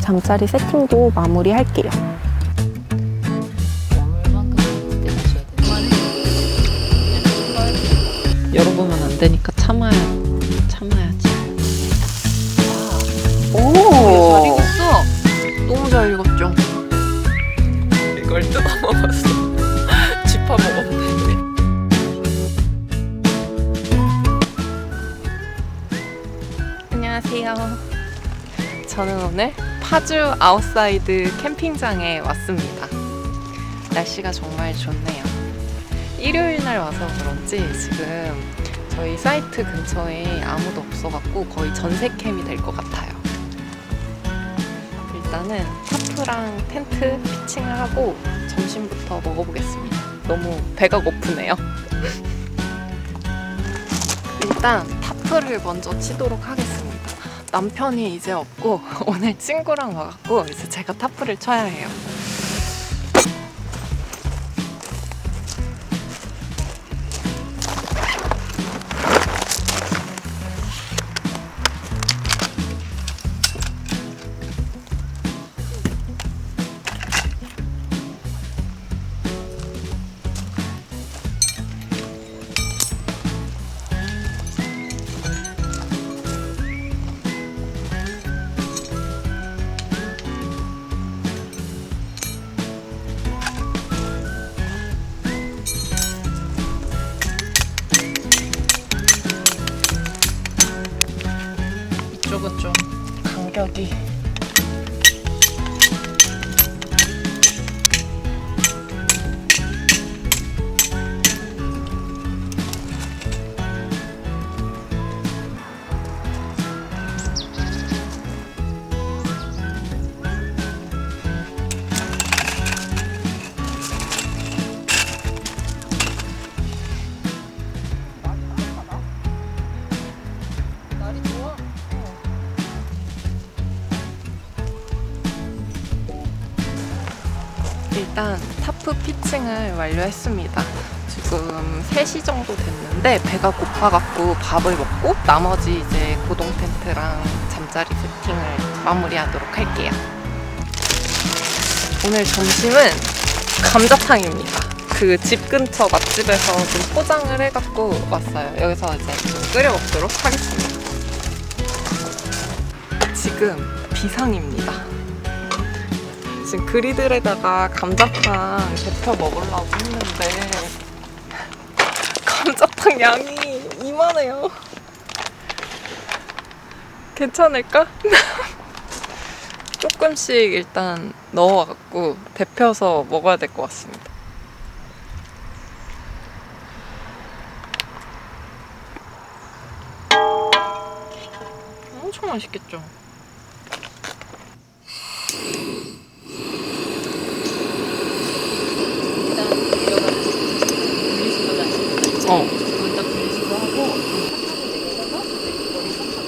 좀 잠자리 세팅도 마무리할게요. 열어보면 안 되니까 참아야 파주 아웃사이드 캠핑장에 왔습니다. 날씨가 정말 좋네요. 일요일 날 와서 그런지 지금 저희 사이트 근처에 아무도 없어갖고 거의 전세캠이 될 것 같아요. 일단은 타프랑 텐트 피칭을 하고 점심부터 먹어보겠습니다. 너무 배가 고프네요. 일단 타프를 먼저 치도록 하겠습니다. 남편이 이제 없고 오늘 친구랑 와갖고 이제 제가 타프를 쳐야 해요. 간격이 날이 피칭을 완료했습니다. 지금 3시 정도 됐는데 배가 고파갖고 밥을 먹고 나머지 이제 고동 텐트랑 잠자리 세팅을 마무리하도록 할게요. 오늘 점심은 감자탕입니다. 그 집 근처 맛집에서 좀 포장을 해갖고 왔어요. 여기서 이제 좀 끓여 먹도록 하겠습니다. 지금 비상입니다. 지금 그리들에다가 감자탕 데펴 먹으려고 했는데 감자탕 양이 이만해요. 괜찮을까? 조금씩 일단 넣어갖고 데펴서 먹어야 될 것 같습니다. 엄청 맛있겠죠? 일단 내려가서 분리수거를 하시는 어. 거기다 분리수거하고 사탕을 내려가서 머리 섞어요.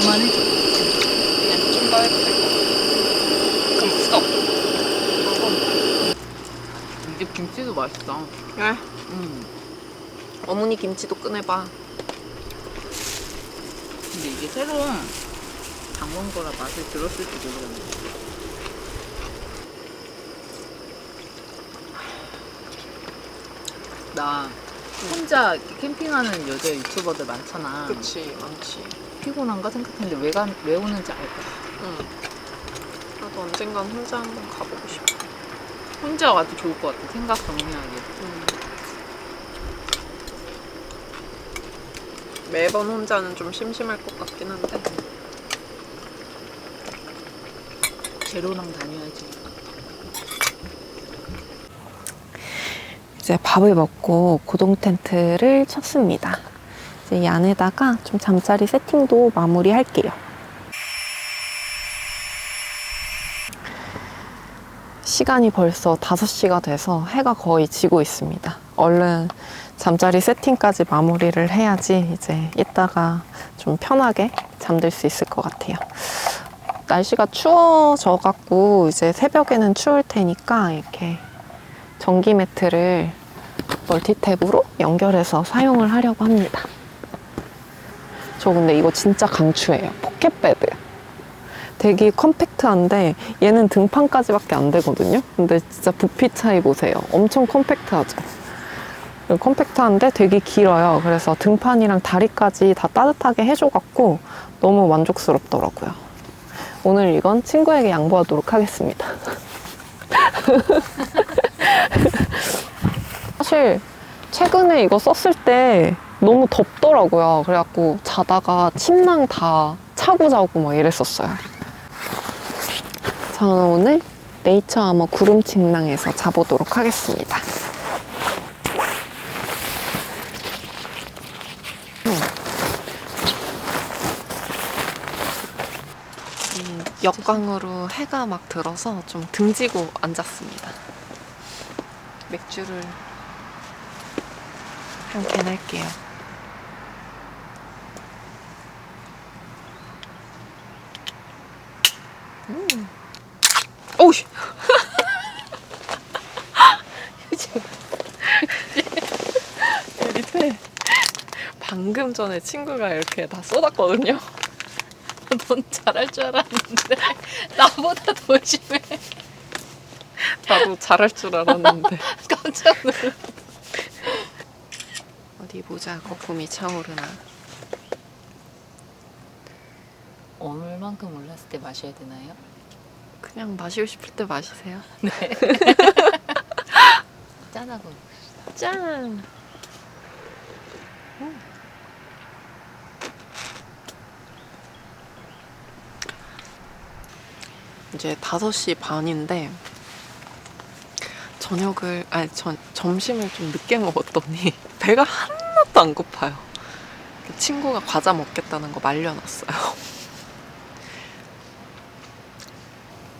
그만해줘. 그냥 좀 더 해도 될 것 같아. 그럼 스톱. 이게 김치도 맛있다. 그래? 음. 어머니 김치도 꺼내봐. 근데 이게 새로 담근 거라 맛을 들었을지 모르겠네. 나 혼자 이렇게 캠핑하는 여자 유튜버들 많잖아. 그치, 많지. 피곤한가 생각했는데 왜, 가, 왜 오는지 알 거야. 응. 나도 언젠간 혼자 한번 가보고 싶어. 혼자 와도 좋을 것 같아. 생각 정리하게. 음. 매번 혼자는 좀 심심할 것 같긴 한데. 제로랑 다녀야지. 이제 밥을 먹고 고동 텐트를 쳤습니다. 이제 이 안에다가 좀 잠자리 세팅도 마무리할게요. 시간이 벌써 5시가 돼서 해가 거의 지고 있습니다. 얼른 잠자리 세팅까지 마무리를 해야지 이제 이따가 좀 편하게 잠들 수 있을 것 같아요. 날씨가 추워져 갖고 이제 새벽에는 추울 테니까 이렇게 전기 매트를 멀티탭으로 연결해서 사용을 하려고 합니다. 저 근데 이거 진짜 강추해요. 포켓베드. 되게 컴팩트한데 얘는 등판까지밖에 안 되거든요. 근데 진짜 부피 차이 보세요. 엄청 컴팩트하죠. 컴팩트한데 되게 길어요. 그래서 등판이랑 다리까지 다 따뜻하게 해줘갖고 너무 만족스럽더라고요. 오늘 이건 친구에게 양보하도록 하겠습니다. 사실 최근에 이거 썼을 때 너무 덥더라고요. 그래갖고 자다가 침낭 다 차고 자고 막 이랬었어요. 저는 오늘 네이처 아머 구름 침낭에서 자보도록 하겠습니다. 음, 역광으로 해가 막 들어서 좀 등지고 앉았습니다. 맥주를 한 캔 할게요. 음. 오우! 밑에 방금 전에 친구가 이렇게 다 쏟았거든요. 넌 잘할 줄 알았는데 나보다 더 심해. 나도 잘할 줄 알았는데. 깜짝 놀랐. 어디 보자. 거품이 차오르나. 얼만큼 올랐을 때 마셔야 되나요? 그냥 마시고 싶을 때 마시세요. 짠하고. 짠! 이제 5시 반인데 저녁을 아니 전, 점심을 좀 늦게 먹었더니 배가 하나도 안 고파요. 친구가 과자 먹겠다는 거 말려놨어요.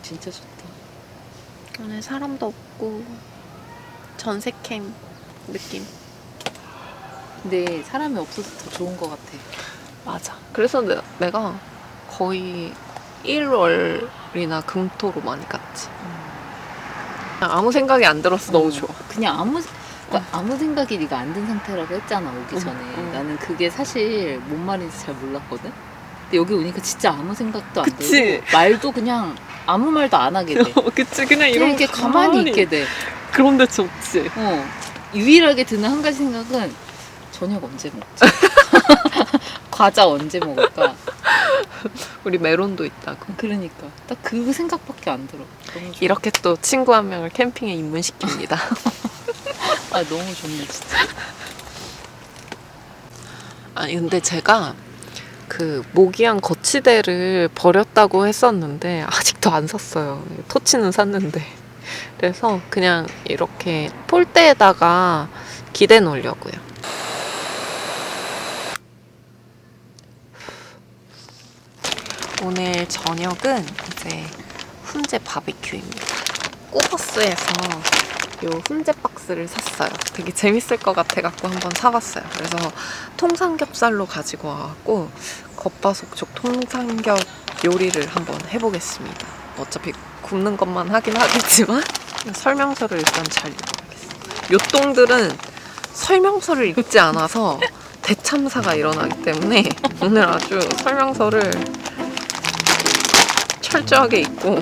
진짜 좋다. 오늘 사람도 없고 전세캠 느낌. 근데 사람이 없어서 더 좋은 것 같아. 맞아. 그래서 내, 내가 거의 1월 이나 금토로 많이 갔지. 그냥 아무 생각이 안 들어서 너무 음. 좋아. 그냥 아무 그러니까 아무 생각이 네가 안 든 상태라고 했잖아 오기 응, 전에. 응. 나는 그게 사실 뭔 말인지 잘 몰랐거든. 근데 여기 오니까 진짜 아무 생각도 안 그치? 들고 말도 그냥 아무 말도 안 하게 돼. 그치, 그냥 그냥 이런 이렇게 가만히 있게 돼. 그런데 좋지. 어. 유일하게 드는 한 가지 생각은 저녁 언제 먹지? 과자 언제 먹을까? 우리 메론도 있다고. 그러니까 딱 그 생각밖에 안 들어. 너무 좋아. 이렇게 또 친구 한 명을 캠핑에 입문시킵니다. 아 너무 좋네 진짜. 아니, 근데 제가 그 모기향 거치대를 버렸다고 했었는데 아직도 안 샀어요. 토치는 샀는데. 그래서 그냥 이렇게 폴대에다가 기대 놓으려고요. 오늘 저녁은 이제 훈제 바비큐입니다. 꾸버스에서 요 훈제 박스를 샀어요. 되게 재밌을 것 같아갖고 한번 사봤어요. 그래서 통삼겹살로 가지고 와갖고 겉바속촉 통삼겹 요리를 한번 해보겠습니다. 어차피 굽는 것만 하긴 하겠지만 설명서를 일단 잘 읽어야겠어요. 요똥들은 설명서를 읽지 않아서 대참사가 일어나기 때문에 오늘 아주 설명서를 철저하게 읽고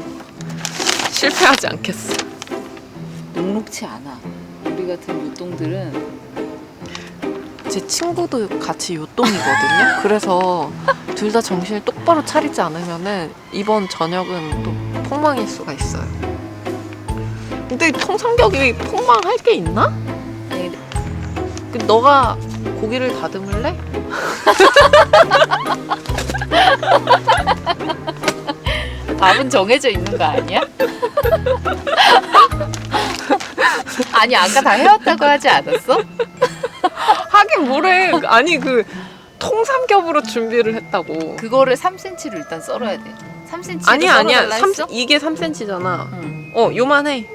실패하지 않겠어. 녹록치 않아. 우리 같은 요똥들은 제 친구도 같이 요똥이거든요. 그래서 둘 다 정신을 똑바로 차리지 않으면은 이번 저녁은 또 폭망일 수가 있어요. 근데 통삼겹이 폭망할 게 있나? 아니, 그 너가 고기를 다듬을래? 밥은 정해져 있는 거 아니야? 아니 아까 다 해왔다고 하지 않았어? 하긴 뭐래. 아니 그 통삼겹으로 준비를 했다고. 그거를 3cm로 일단 썰어야 돼. 3cm 아니 야 아니야. 삼- 했어? 이게 3cm잖아. 응. 어 요만해.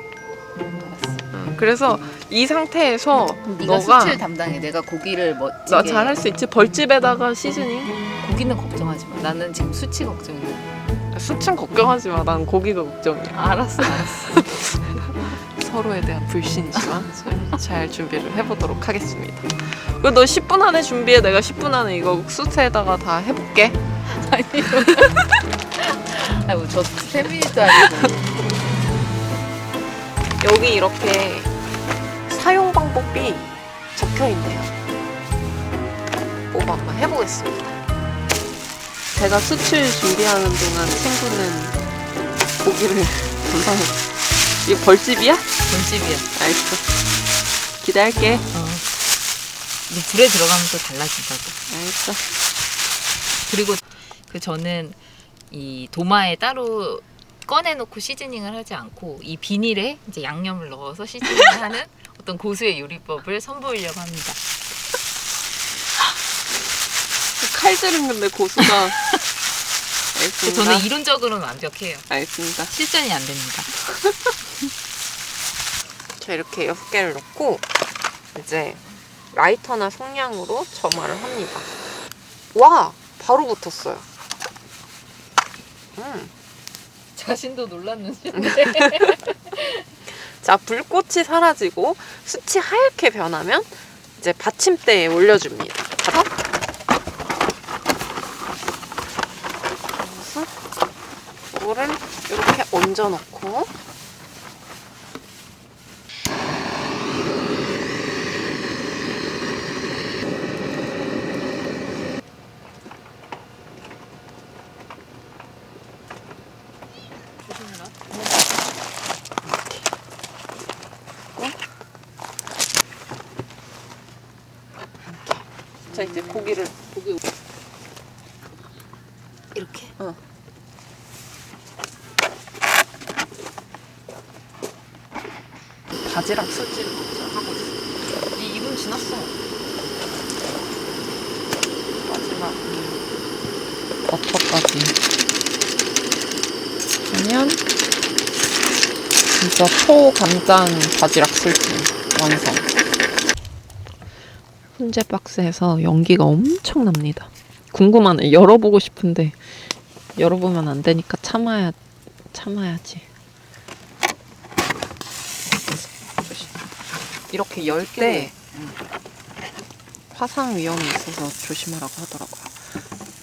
알았어. 응, 그래서 이 상태에서 네가 너가 수칠 담당해. 내가 고기를 멋지게. 나 잘할 수 있지. 벌집에다가 시즈닝. 고기는 걱정하지 마. 나는 지금 수치 걱정이야. 수층 걱정하지 마. 난 고기가 걱정이야. 알았어, 알았어. 서로에 대한 불신이지만 잘 준비를 해보도록 하겠습니다. 그너 10분 안에 준비해. 내가 10분 안에 이거 수트에다가 다 해볼게. 아니요. 아이고 저 페미니스트 아니고. 여기 이렇게 사용 방법이 적혀 있네요. 뽑아 한번 해보겠습니다. 제가 수출 준비하는 동안 친구는 고기를 분산해. 이거 벌집이야? 본집이야. 알겠어. 기대할게. 어. 근데 불에 들어가면 또 달라진다고. 알겠어. 그리고 그 저는 이 도마에 따로 꺼내놓고 시즈닝을 하지 않고 이 비닐에 이제 양념을 넣어서 시즈닝을 하는 어떤 고수의 요리법을 선보이려고 합니다. 칼질은 근데 고수가. 알겠습니다. 저는 이론적으로는 완벽해요. 알겠습니다. 실전이 안 됩니다. 자 이렇게 여섯 개를 넣고 이제 라이터나 성냥으로 점화를 합니다. 와 바로 붙었어요. 음. 자신도 놀랐는데. 자 불꽃이 사라지고 숯이 하얗게 변하면 이제 받침대에 올려줍니다. 가서 그래서 이거를 이렇게 얹어 놓고. 자 이제 고기를 고기 이렇게? 바지락 술집을 먼저 하고 있어요. 이 2분 지났어. 마지막 버터까지 하면 진짜 초간단 바지락 술집 완성. 훈제 박스에서 연기가 엄청 납니다. 궁금하네. 열어보고 싶은데 열어보면 안 되니까 참아야 참아야지. 이렇게 열 때 화상 위험이 있어서 조심하라고 하더라고요.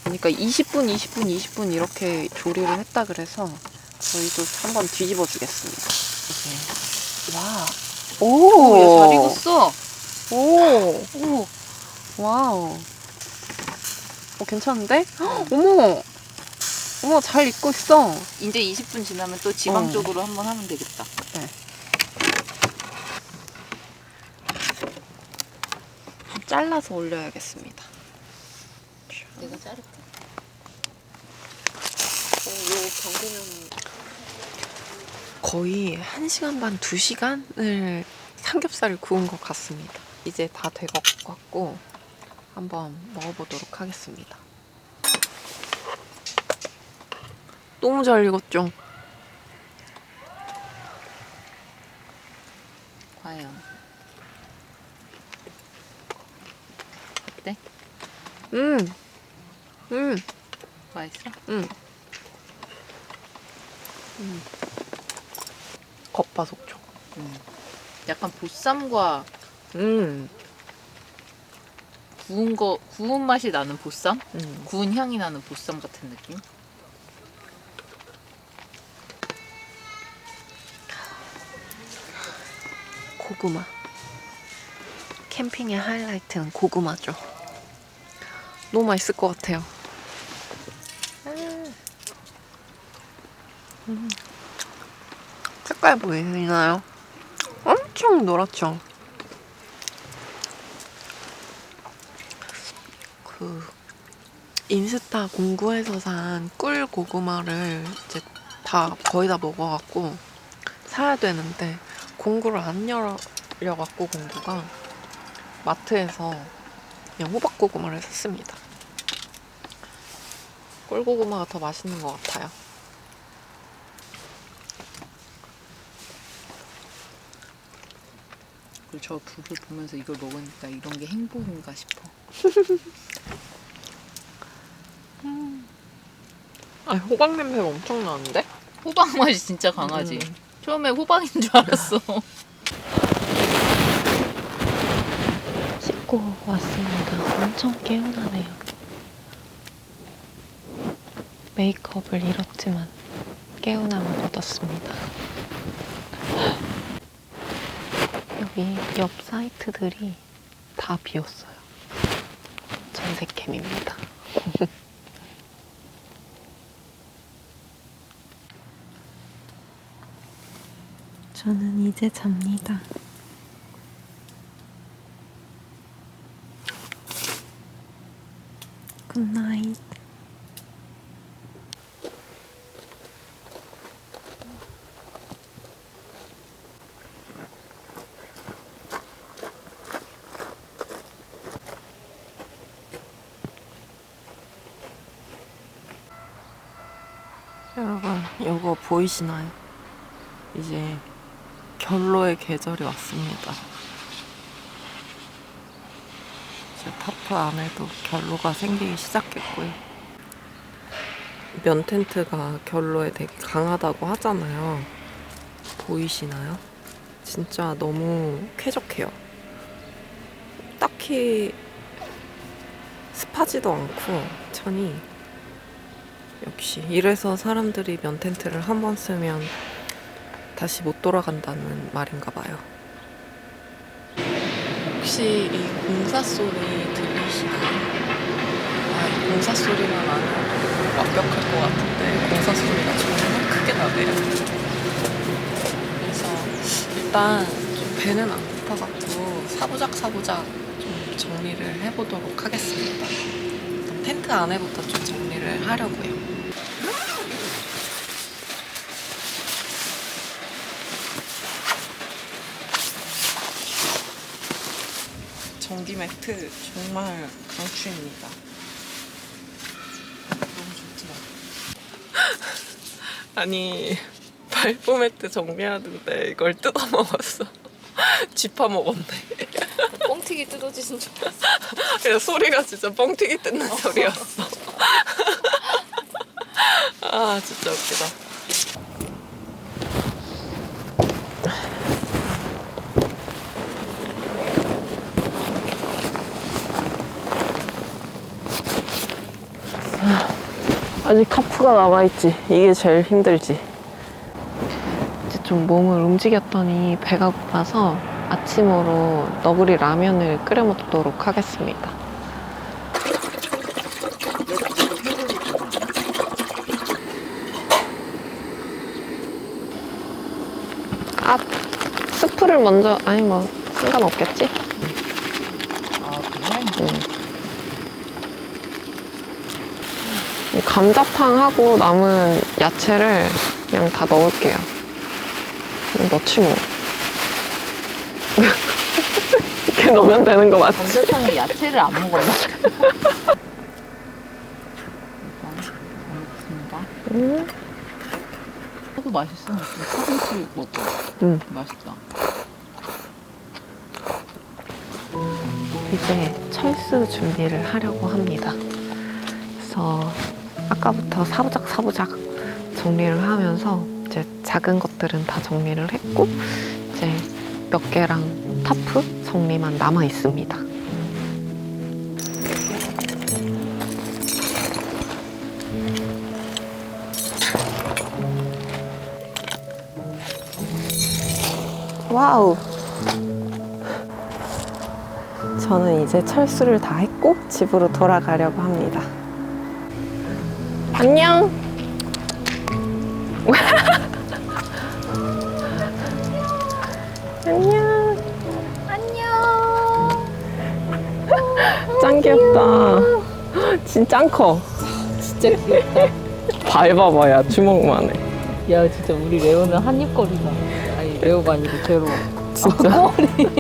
그러니까 20분, 20분, 20분 이렇게 조리를 했다 그래서 저희도 한번 뒤집어 주겠습니다. 이게 와, 오, 오, 야, 잘 익었어. 오, 오, 와우. 어 괜찮은데? 헉, 어머, 어머 잘 익고 있어. 이제 20분 지나면 또 지방 어. 쪽으로 한번 하면 되겠다. 좀 잘라서 올려야겠습니다. 내가 자를게. 거의 1시간 반, 2시간을 삼겹살을 구운 것 같습니다. 이제 다될것 같고 한번 먹어보도록 하겠습니다. 너무 잘 익었죠? 과연. 어때? 음, 음, 맛있어? 음. 음. 겉바속촉. 음. 약간 보쌈과 음, 구운 거 구운 맛이 나는 보쌈? 음. 구운 향이 나는 보쌈 같은 느낌? 고구마. 캠핑의 하이라이트는 고구마죠. 너무 맛있을 것 같아요. 음. 색깔 보이나요? 엄청 노랗죠? 그 인스타 공구에서 산 꿀 고구마를 이제 다 거의 다 먹어갖고 사야 되는데 공구를 안 열려갖고 공구가 마트에서 그냥 호박 고구마를 샀습니다. 꿀 고구마가 더 맛있는 것 같아요. 그리고 저 북을 보면서 이걸 먹으니까 이런 게 행복인가 싶어. 아 호박 냄새 가 엄청 나는데? 호박 맛이 진짜 강하지. 음. 처음에 호박인 줄 알았어. 씻고 왔습니다. 엄청 개운하네요. 메이크업을 잃었지만 개운함을 얻었습니다. 여기 옆 사이트들이 다 비었어요. 전세캠입니다. 저는 이제 잡니다. 굿나잇. 여러분, 이거 보이시나요? 이제 결로의 계절이 왔습니다. 이제 타프 안에도 결로가 생기기 시작했고요. 면 텐트가 결로에 되게 강하다고 하잖아요. 보이시나요? 진짜 너무 쾌적해요. 딱히 습하지도 않고 천이 역시 이래서 사람들이 면 텐트를 한 번 쓰면 다시 못 돌아간다는 말인가 봐요. 혹시 이 공사 소리 들리시나요? 아, 이 공사 소리만 아니어도 완벽할 것 같은데 공사 소리가 정말 크게 나네요. 그래서 일단 좀 배는 안 고파갖고 사부작 사부작 좀 정리를 해보도록 하겠습니다. 텐트 안에부터 좀 정리를 하려고요. 전기 매트 정말 강추입니다. 너무 좋더라. 아니 발포 매트 정리하는데 이걸 뜯어 먹었어. 쥐파 먹었네. 뻥튀기 뜯어지신 줄 알았어. 소리가 진짜 뻥튀기 뜯는 소리였어. 아 진짜 웃기다. 아직 카프가 남아있지. 이게 제일 힘들지. 이제 좀 몸을 움직였더니 배가 고파서 아침으로 너구리 라면을 끓여 먹도록 하겠습니다. 아, 스프를 먼저, 아니 뭐, 상관없겠지? 아 그래? 응. 이 감자탕하고 남은 야채를 그냥 다 넣을게요. 그냥 넣지 뭐. 이렇게 넣으면 되는 거 맞지? 감자탕에 야채를 안 먹어요. 먹겠습니다. 음. 파도 맛있어. 파김치 먹어. 응. 맛있다. 이제 철수 준비를 하려고 합니다. 그래서 아까부터 사부작 사부작 정리를 하면서 이제 작은 것들은 다 정리를 했고 이제 몇 개랑 타프 정리만 남아 있습니다. 와우. 저는 이제 철수를 다 했고 집으로 돌아가려고 합니다. 안녕. 안녕. 안녕. 짱 귀엽다. 진짜 짱 커. 진짜 귀엽다. 밟아봐야 주먹만 해. 야 진짜 우리 레오는 한입거리다. 아니 레오가 아니고 제로. 진짜.